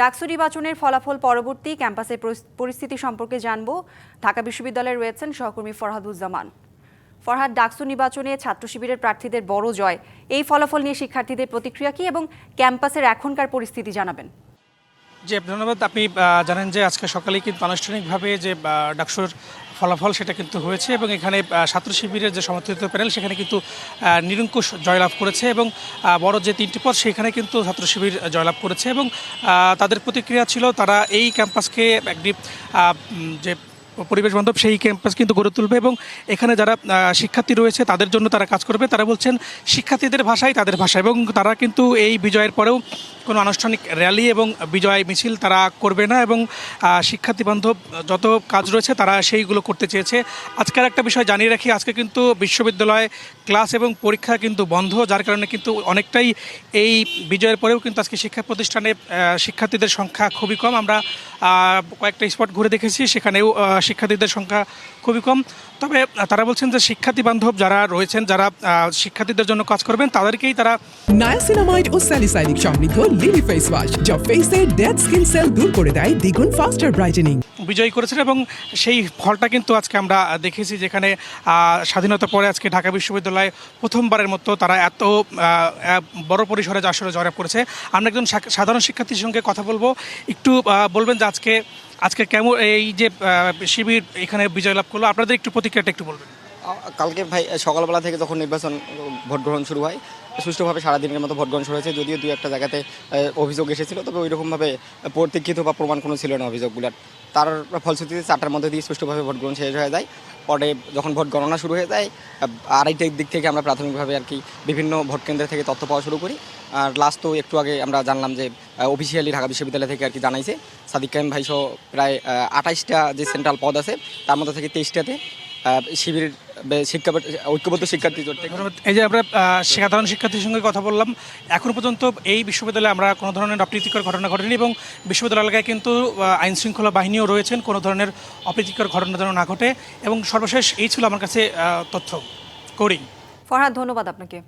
ডাকসু নির্বাচনের ফলাফল পরবর্তী ক্যাম্পাসের পরিস্থিতি সম্পর্কে জানব। ঢাকা বিশ্ববিদ্যালয়ে রয়েছেন সহকর্মী ফরহাদুজ্জামান। ফরহাদ, ডাকসু নির্বাচনে ছাত্র শিবিরের প্রার্থীদের বড় জয়। এই ফলাফল নিয়ে শিক্ষার্থীদের প্রতিক্রিয়া কি এবং ক্যাম্পাসের এখনকার পরিস্থিতি জানাবেন। জি, ধন্যবাদ। আপনি জানেন যে আজকে সকালে কিন্তু আনুষ্ঠানিকভাবে যে ডাকসুর ফলাফল সেটা কিন্তু হয়েছে এবং এখানে ছাত্র শিবিরের যে সমর্থিত প্যানেল সেখানে কিন্তু নিরঙ্কুশ জয়লাভ করেছে এবং বড় যে তিনটি পদ সেখানে কিন্তু ছাত্র শিবির জয়লাভ করেছে এবং তাদের প্রতিক্রিয়া ছিল তারা এই ক্যাম্পাসকে একটি যে পরিবেশ বান্ধব সেই ক্যাম্পাস কিন্তু গড়ে তুলবে এবং এখানে যারা শিক্ষার্থী রয়েছে তাদের জন্য তারা কাজ করবে। তারা বলছেন, শিক্ষার্থীদের ভাষাই তাদের ভাষা এবং তারা কিন্তু এই বিজয়ের পরেও কোনো আনুষ্ঠানিক র্যালি এবং বিজয় মিছিল তারা করবে না এবং শিক্ষার্থী বান্ধব, যত কাজ রয়েছে তারা সেইগুলো করতে চেয়েছে। আজকের একটা বিষয় জানিয়ে রাখি, আজকে কিন্তু বিশ্ববিদ্যালয়ে ক্লাস এবং পরীক্ষা কিন্তু বন্ধ, যার কারণে কিন্তু অনেকটাই এই বিজয়ের পরেও কিন্তু আজকে শিক্ষা প্রতিষ্ঠানে শিক্ষার্থীদের সংখ্যা খুবই কম। আমরা কয়েকটা স্পট ঘুরে দেখেছি, সেখানেও শিক্ষার্থীদের সংখ্যা খুবই কম। তবে তারা বলছেন যে শিক্ষার্থী বান্ধব যারা রয়েছেন, যারা শিক্ষার্থীদের জন্য কাজ করবেন, তাদেরকেই তারা নায়াসিনামাইড ও স্যালিসাইনিক সমৃদ্ধ লিলি ফেস ওয়াশ যা ফেসের ডেড স্কিন সেল দূর করে দেয় দ্বিগুণ ফাস্টার ব্রাইটেনিং বিজয়ী করেছেন এবং সেই ফলটা কিন্তু আজকে আমরা দেখেছি যেখানে আহ, স্বাধীনতার পরে আজকে ঢাকা বিশ্ববিদ্যালয়ে প্রথমবারের মতো তারা এত বড় পরিসরে যে আসলে জয়লাভ করেছে। আমরা একজন সাধারণ শিক্ষার্থীর সঙ্গে কথা বলব। একটু বলবেন যে আজকে আজকে কেমন এই যে শিবির এখানে বিজয় লাভ করল? আপনাদের একটু প্রতিক্রিয়াটা একটু বলবেন। কালকে ভাই সকালবেলা থেকে যখন নির্বাচন ভোট গ্রহণ শুরু হয় সুষ্ঠুভাবে সারাদিনের মতো ভোট গ্রহণ শুরু হয়েছে। যদিও দুই একটা জায়গাতে অভিযোগ এসেছিল, তবে ওইরকমভাবে প্রতীক্ষিত বা প্রমাণ কোনো ছিল না অভিযোগগুলোর। তার ফলশ্রুতিতে চারটার মধ্যে দিয়ে সুষ্ঠুভাবে ভোট গ্রহণ শেষ হয়ে যায়। পরে যখন ভোট গণনা শুরু হয়ে যায় আড়াইটার দিক থেকে আমরা প্রাথমিকভাবে আর কি বিভিন্ন ভোট কেন্দ্র থেকে তথ্য পাওয়া শুরু করি। আর লাস্ট তো একটু আগে আমরা জানলাম যে অফিসিয়ালি ঢাকা বিশ্ববিদ্যালয় থেকে আর কি জানাইছে। সাদিক কাইম ভাই সহ প্রায় আঠাইশটা যে সেন্ট্রাল পদ আছে, তার মধ্যে থেকে তেইশটাতে শিবির শিক্ষা ঐক্যবদ্ধ শিক্ষার্থী জোট থেকে। এই যে আমরা সাধারণ শিক্ষার্থীর সঙ্গে কথা বললাম এখন পর্যন্ত এই বিশ্ববিদ্যালয়ে আমরা কোনো ধরনের অপ্রীতিকর ঘটনা ঘটেনি এবং বিশ্ববিদ্যালয় এলাকায় কিন্তু আইন শৃঙ্খলা বাহিনীও রয়েছেন কোনো ধরনের অপ্রীতিকর ঘটনা যেন না ঘটে। এবং সর্বশেষ এই ছিল আমার কাছে তথ্য। করি ফরহাদ ধন্যবাদ আপনাকে।